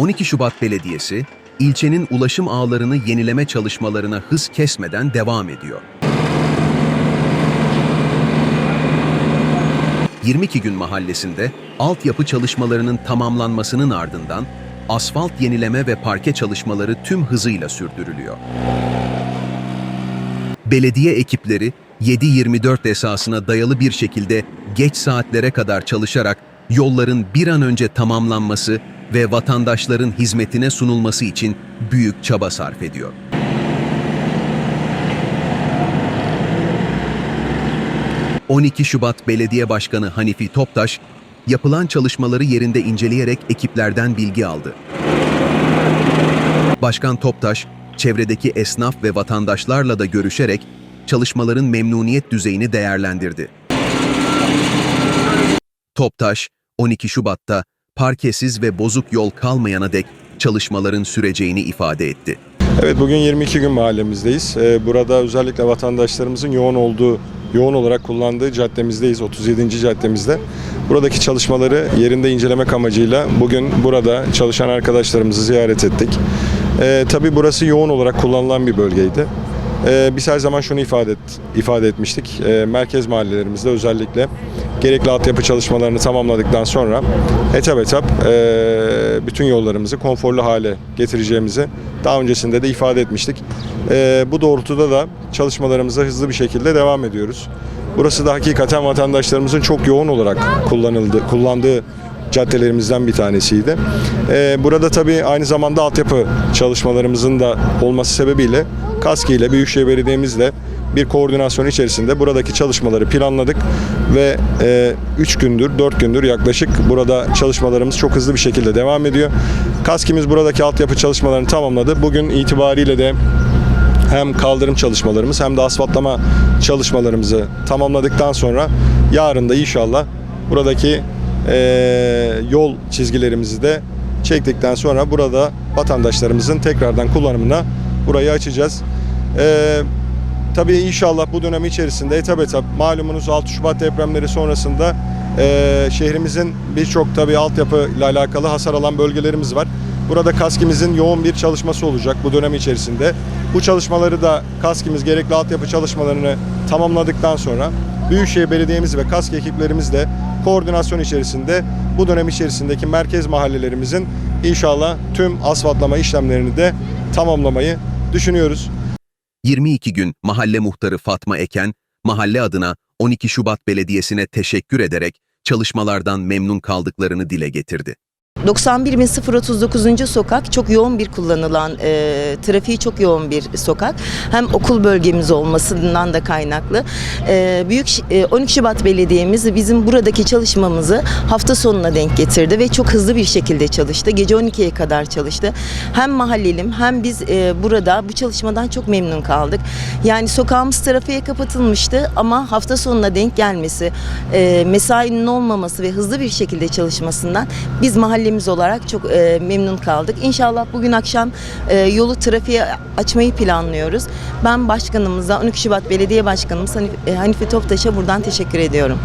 12 Şubat Belediyesi, ilçenin ulaşım ağlarını yenileme çalışmalarına hız kesmeden devam ediyor. 22 gün mahallesinde altyapı çalışmalarının tamamlanmasının ardından asfalt yenileme ve parke çalışmaları tüm hızıyla sürdürülüyor. Belediye ekipleri 7-24 esasına dayalı bir şekilde geç saatlere kadar çalışarak yolların bir an önce tamamlanması ve vatandaşların hizmetine sunulması için büyük çaba sarf ediyor. ...12 Şubat Belediye Başkanı Hanifi Toptaş... ...yapılan çalışmaları yerinde inceleyerek ekiplerden bilgi aldı. Başkan Toptaş, çevredeki esnaf ve vatandaşlarla da görüşerek çalışmaların memnuniyet düzeyini değerlendirdi. Toptaş, 12 Şubat'ta parkesiz ve bozuk yol kalmayana dek çalışmaların süreceğini ifade etti. Evet bugün 22 gün mahallemizdeyiz. Ee, Burada özellikle vatandaşlarımızın yoğun olduğu, yoğun olarak kullandığı caddemizdeyiz. 37. caddemizde. Buradaki çalışmaları yerinde incelemek amacıyla bugün burada çalışan arkadaşlarımızı ziyaret ettik. Ee, tabii burası yoğun olarak kullanılan bir bölgeydi. Ee, biz her zaman şunu ifade, et, ifade etmiştik. Ee, merkez mahallelerimizde özellikle gerekli altyapı çalışmalarını tamamladıktan sonra etap etap ee, bütün yollarımızı konforlu hale getireceğimizi daha öncesinde de ifade etmiştik. Ee, bu doğrultuda da çalışmalarımıza hızlı bir şekilde devam ediyoruz. Burası da hakikaten vatandaşlarımızın çok yoğun olarak kullanıldı, kullandığı caddelerimizden bir tanesiydi. Ee, burada tabii aynı zamanda altyapı çalışmalarımızın da olması sebebiyle KASKİ ile Büyükşehir Belediye'mizle bir koordinasyon içerisinde buradaki çalışmaları planladık ve 3 gündür, 4 gündür yaklaşık burada çalışmalarımız çok hızlı bir şekilde devam ediyor. KASKİ'miz buradaki altyapı çalışmalarını tamamladı. Bugün itibariyle de hem kaldırım çalışmalarımız hem de asfaltlama çalışmalarımızı tamamladıktan sonra yarın da inşallah buradaki eee, yol çizgilerimizi de çektikten sonra burada vatandaşlarımızın tekrardan kullanımına burayı açacağız. Eee Tabii inşallah bu dönem içerisinde etap etap malumunuz 6 Şubat depremleri sonrasında eee, şehrimizin birçok tabii altyapı ile alakalı hasar alan bölgelerimiz var. Burada KASKİ'mizin yoğun bir çalışması olacak bu dönem içerisinde. Bu çalışmaları da KASKİ'miz gerekli altyapı çalışmalarını tamamladıktan sonra Büyükşehir Belediye'miz ve KASK ekiplerimizle koordinasyon içerisinde bu dönem içerisindeki merkez mahallelerimizin inşallah tüm asfaltlama işlemlerini de tamamlamayı düşünüyoruz. 22 gün mahalle muhtarı Fatma Eken, mahalle adına 12 Şubat Belediyesi'ne teşekkür ederek çalışmalardan memnun kaldıklarını dile getirdi. 91.039. sokak çok yoğun bir kullanılan, e, trafiği çok yoğun bir sokak. Hem okul bölgemiz olmasından da kaynaklı. E, Büyük e, 12 Şubat Belediye'miz bizim buradaki çalışmamızı hafta sonuna denk getirdi ve çok hızlı bir şekilde çalıştı. Gece 12'ye kadar çalıştı. Hem mahallelim hem biz e, burada bu çalışmadan çok memnun kaldık. Yani sokağımız trafiğe kapatılmıştı ama hafta sonuna denk gelmesi, e, mesainin olmaması ve hızlı bir şekilde çalışmasından biz mahallemiz olarak çok e, memnun kaldık. İnşallah bugün akşam e, yolu trafiğe açmayı planlıyoruz. Ben başkanımıza, 12 Şubat Belediye Başkanımız Hanif- e, Hanife Toptaş'a buradan teşekkür ediyorum.